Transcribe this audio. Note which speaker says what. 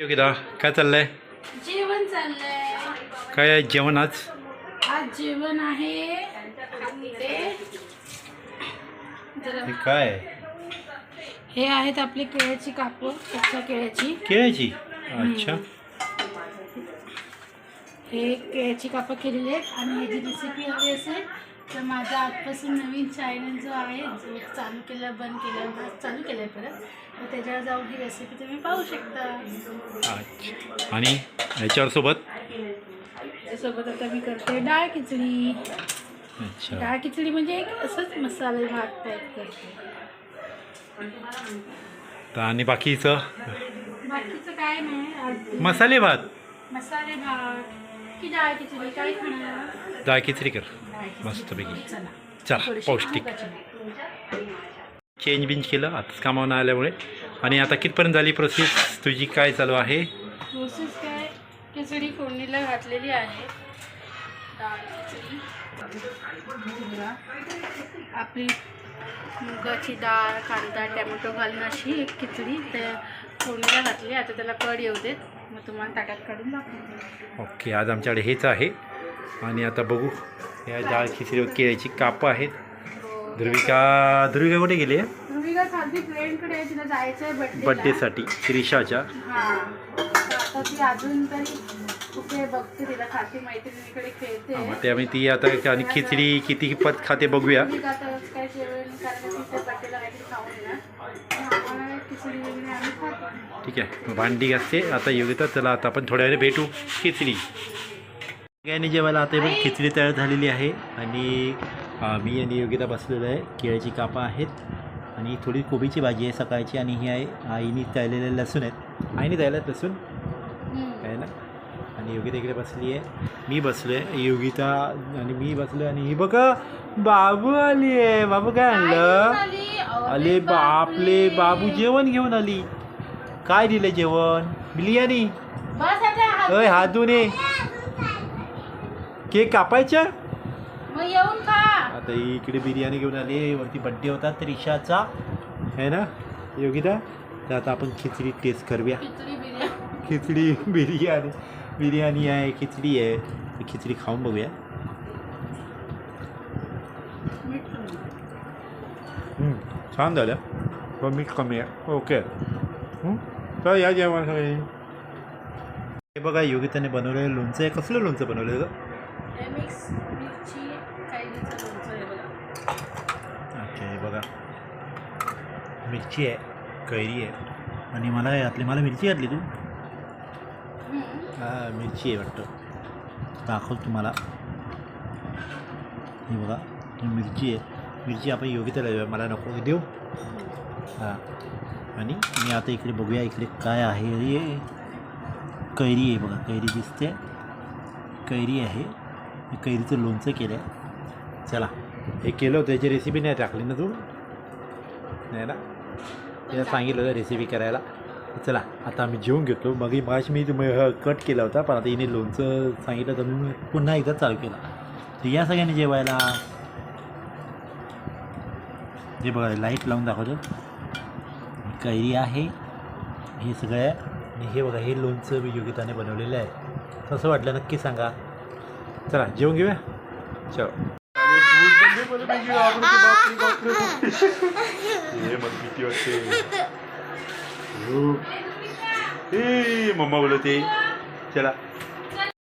Speaker 1: योगिता काय चाललंय?
Speaker 2: जेवण चाललंय.
Speaker 1: काय आहे जेवण आज
Speaker 2: आज जेवण आहे. ते जरा
Speaker 1: हे काय? आहे
Speaker 2: हे आहेत आपली केळ्याची कापूर कच्च्या केळ्याची.
Speaker 1: केळ्याची? अच्छा.
Speaker 2: हे केळ्याची कापं केलेली आहेत आणि ह्याची रेसिपी हवी असेल तर माझा आजपासून नवीन चॅनल जो आहे जो चालू केलं बंद केलं आज चालू केलं आहे परत तर त्याच्यावर जाऊन ही रेसिपी तुम्ही पाहू शकता.
Speaker 1: आणि ह्याच्यावर सोबत?
Speaker 2: त्यासोबत आता मी करते डाळ खिचडी.
Speaker 1: अच्छा.
Speaker 2: डाळ खिचडी म्हणजे एक असंच मसाले भात टाईप करते.
Speaker 1: आणि बाकीचं?
Speaker 2: बाकीचं काय नाही.
Speaker 1: मसाले भात.
Speaker 2: मसाले भात. की डाळ खिचडी काय खाणार
Speaker 1: डाळ खिचडी कर. मस्तपैकी
Speaker 2: चला
Speaker 1: पौष्टिक. चेंज बिंज केलं आताच कामावून आल्यामुळे आणि आता कितपर्यंत झाली प्रोसेस तुझी काय चालू आहे
Speaker 2: प्रोसेस काय खिचडी फोडणीला घातलेली आहे डाळ खिचडी बघा. आपली मुगाची डाळ कांदा टॅमॅटो घालून अशी एक खिचडी त्या फोडणीला घातली आता त्याला कड येऊ देत मग तुम्हाला ताटात काढून दाखवते.
Speaker 1: ओके आज आमच्याकडे हेच आहे. आणि आता बघू या डाळ खिचडी केळ्याची कापं आहेत. ध्रुविका ध्रुविका कुठे गेली आहे?
Speaker 2: ध्रुविका खालती फ्रेंडकडे तिला जायचं आहे बर्थडे
Speaker 1: बड्डेसाठी त्रिशाच्या
Speaker 2: हां. ती अजून तरी कुठे बघते तिला खाती मैत्रिणीकडे खेळते.
Speaker 1: हा, मग त्यामुळे ती आता आणि खिचडी किती पत खाते बघूया.
Speaker 2: ध्रुविका आता आज काय जेवण कारण की तिच्या बर्थडेला काहीतरी खाऊन येणार आणि आम्हाला खिचडी वगैरे आम्ही खातो
Speaker 1: ठीक आहे भांडी घासते. आता योगिता चला आता आपण थोड्या वेळ भेटू. खिचडी. सगळ्यांनी जेवायला आता पण खिचडी तयार झालेली आहे. आणि मी आणि योगिता बसलेलो आहे. केळ्याची कापं आहेत. आणि थोडी कोबीची भाजी आहे सकाळची आणि ही आहे आईने तळलेले लसूण आहेत. आईने तळल्यात लसूण? आहे ना? आणि योगिता इकडे बसली आहे. मी बसलो आहे. योगिता आणि मी बसलो आणि ही बघा बाबू आली आहे. बाबू काय आणलं अले बापले बाबू जेवण घेऊन आली. काय दिलं जेवण? बिर्याणी? अय हात धुवून ये. केक
Speaker 2: खा.
Speaker 1: आता ही इकडे बिर्याणी घेऊन आली. वरती बड्डे होता तर ईशाचा आहे ना? योगिता? तर आता आपण खिचडी टेस्ट करूया.
Speaker 2: खिचडी बिर्याणी.
Speaker 1: बिर्याणी. आहे खिचडी आहे. ही खिचडी खाऊन बघूया. हम्म, छान झालं पण मीठ कमी आहे ओके हम्म, तर या जेवण सगळे हे बघा योगिताने बनवलेलं लोणचं आहे कसलं लोणचं बनवलं
Speaker 2: हे बघा
Speaker 1: अच्छा हे बघा मिरची आहे कैरी आहे आणि मला यातली मला मिरची घातली तू
Speaker 2: हम्म.
Speaker 1: हा मिरची आहे वाटतं दाखवतो तुम्हाला हे बघा ही मिरची आहे मिरची आपण योग्य तर मला नको देऊ हां आणि मी आता इकडे बघूया इकडे काय आहे अरे कैरी आहे बघा कैरी दिसते कैरी आहे मी कैरीचं लोणचं केलं आहे चला हे केलं होतं याची रेसिपी नाही टाकली ना तू नाही ना तिला सांगितलं होतं रेसिपी करायला चला आता आम्ही जेवून घेतो मग माश मी तुम्ही कट केला होता पण आता हिने लोणचं सांगितलं तर मी पुन्हा एकदा चालू केला तर या सगळ्यांनी जेवायला जे बघा लाइट लावून दाखवतो. कैरी आहे. हे सगळं आणि हे बघा हे लोणचं मी योगिताने बनवलेलं आहे. तसं वाटलं नक्की सांगा. चला जेवून घेऊया? चल. हे वाटते ए मम्मा बोलते चला.